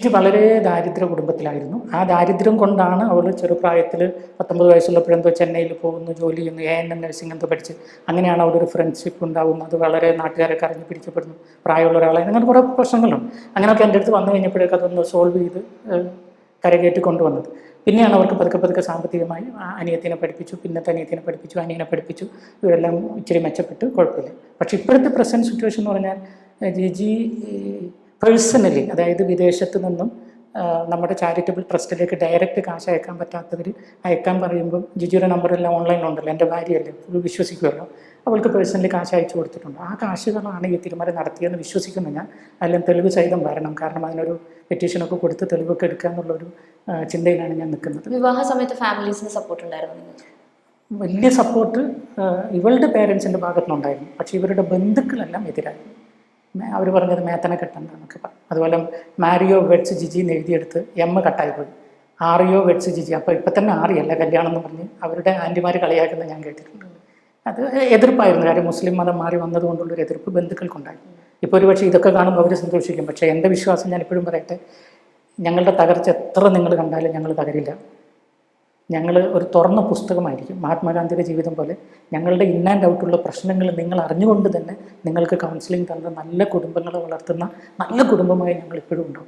ജിജി വളരെ ദാരിദ്ര്യ കുടുംബത്തിലായിരുന്നു. ആ ദാരിദ്ര്യം കൊണ്ടാണ് അവൾ ചെറുപ്രായത്തിൽ പത്തൊമ്പത് വയസ്സുള്ളപ്പോഴെന്തോ ചെന്നൈയിൽ പോകുന്നു ജോലി ചെയ്യുന്നു എ എൻ എം നഴ്സിംഗ് എന്തോ പഠിച്ച്. അങ്ങനെയാണ് അവിടെ ഒരു ഫ്രണ്ട്ഷിപ്പ് ഉണ്ടാകുന്നത് വളരെ നാട്ടുകാരൊക്കെ അറിഞ്ഞ് പിടിക്കപ്പെടുന്നു. പ്രായമുള്ള ഒരാളെ അങ്ങനെ കുറേ പ്രശ്നങ്ങളുണ്ട്. അങ്ങനെയൊക്കെ എന്റെ അടുത്ത് വന്നു കഴിഞ്ഞപ്പോഴേക്കും അതൊന്ന് സോൾവ് ചെയ്ത് കരകയറ്റി കൊണ്ടുവന്നത്. പിന്നെയാണ് അവർക്ക് പതുക്കെ പതുക്കെ സാമ്പത്തികമായി അനിയത്തിനെ പഠിപ്പിച്ചു പിന്നത്തെ അനിയത്തിനെ പഠിപ്പിച്ചു അനിയനെ പഠിപ്പിച്ചു. ഇവരെല്ലാം ഇച്ചിരി മെച്ചപ്പെട്ട് കുഴപ്പമില്ല. പക്ഷേ ഇപ്പോഴത്തെ പ്രസന്റ് സിറ്റുവേഷൻ എന്ന് പറഞ്ഞാൽ ജിജി പേഴ്സണലി അതായത് വിദേശത്ത് നിന്നും നമ്മുടെ ചാരിറ്റബിൾ ട്രസ്റ്റിലേക്ക് ഡയറക്റ്റ് കാശ് അയക്കാൻ പറ്റാത്തവർ അയക്കാൻ പറയുമ്പം ജിജിയുടെ നമ്പറെല്ലാം ഓൺലൈനിലുണ്ടല്ലോ എന്റെ ഭാര്യയല്ലേ ഫുൾ വിശ്വസിക്കുമല്ലോ. അവൾക്ക് പേഴ്സണലി കാശ് അയച്ചു കൊടുത്തിട്ടുണ്ട്. ആ കാശുകളാണ് ഈ തീരുമാനം നടത്തിയെന്ന് വിശ്വസിക്കുന്നു ഞാൻ. അല്ലെങ്കിൽ തെളിവ് സഹിതം വരണം. കാരണം അതിനൊരു പെറ്റീഷനൊക്കെ കൊടുത്ത് തെളിവൊക്കെ എടുക്കുക എന്നുള്ളൊരു ചിന്തയിലാണ് ഞാൻ നിൽക്കുന്നത്. വിവാഹ സമയത്ത് ഫാമിലീസിന് സപ്പോർട്ട് ഉണ്ടായിരുന്നു വലിയ സപ്പോർട്ട് ഇവളുടെ പേരൻസിന്റെ ഭാഗത്തുനിന്നുണ്ടായിരുന്നു. പക്ഷേ ഇവരുടെ ബന്ധുക്കളെല്ലാം എതിരായിരുന്നു അവർ പറഞ്ഞത് മേത്തനെ കെട്ടണ്ട എന്നൊക്കെ പറഞ്ഞു അതുപോലെ മാരിയോ വെഡ്സ് ജിജി എന്ന് എഴുതിയെടുത്ത് എം കട്ടായി പോയി. ആറിയോ വെഡ്സ് ജിജി. അപ്പോൾ ഇപ്പം തന്നെ ആറിയല്ല കല്യാണം എന്ന് പറഞ്ഞ് അവരുടെ ആന്റിമാർ കളിയാക്കുന്നത് ഞാൻ കേട്ടിട്ടുണ്ട്. അത് എതിർപ്പായിരുന്നു. കാര്യം മുസ്ലിം മതം മാറി വന്നതുകൊണ്ടുള്ളൊരു എതിർപ്പ് ബന്ധുക്കൾക്കുണ്ടായി. ഇപ്പോൾ ഒരു പക്ഷേ ഇതൊക്കെ കാണുമ്പോൾ അവർ സന്തോഷിക്കും. പക്ഷേ എന്റെ വിശ്വാസം ഞാൻ എപ്പോഴും പറയട്ടെ ഞങ്ങളുടെ തകർച്ച എത്ര നിങ്ങൾ കണ്ടാലും ഞങ്ങൾ തകരില്ല. ഞങ്ങൾ ഒരു തുറന്ന പുസ്തകമായിരിക്കും. മഹാത്മാഗാന്ധിയുടെ ജീവിതം പോലെ ഞങ്ങളുടെ ഇൻ ആൻഡ് ഔട്ടുള്ള പ്രശ്നങ്ങൾ നിങ്ങൾ അറിഞ്ഞുകൊണ്ട് തന്നെ നിങ്ങൾക്ക് കൗൺസിലിംഗ് തന്ന നല്ല കുടുംബങ്ങളെ വളർത്തുന്ന നല്ല കുടുംബമായി ഞങ്ങൾ ഇപ്പോഴും ഉണ്ടാവും.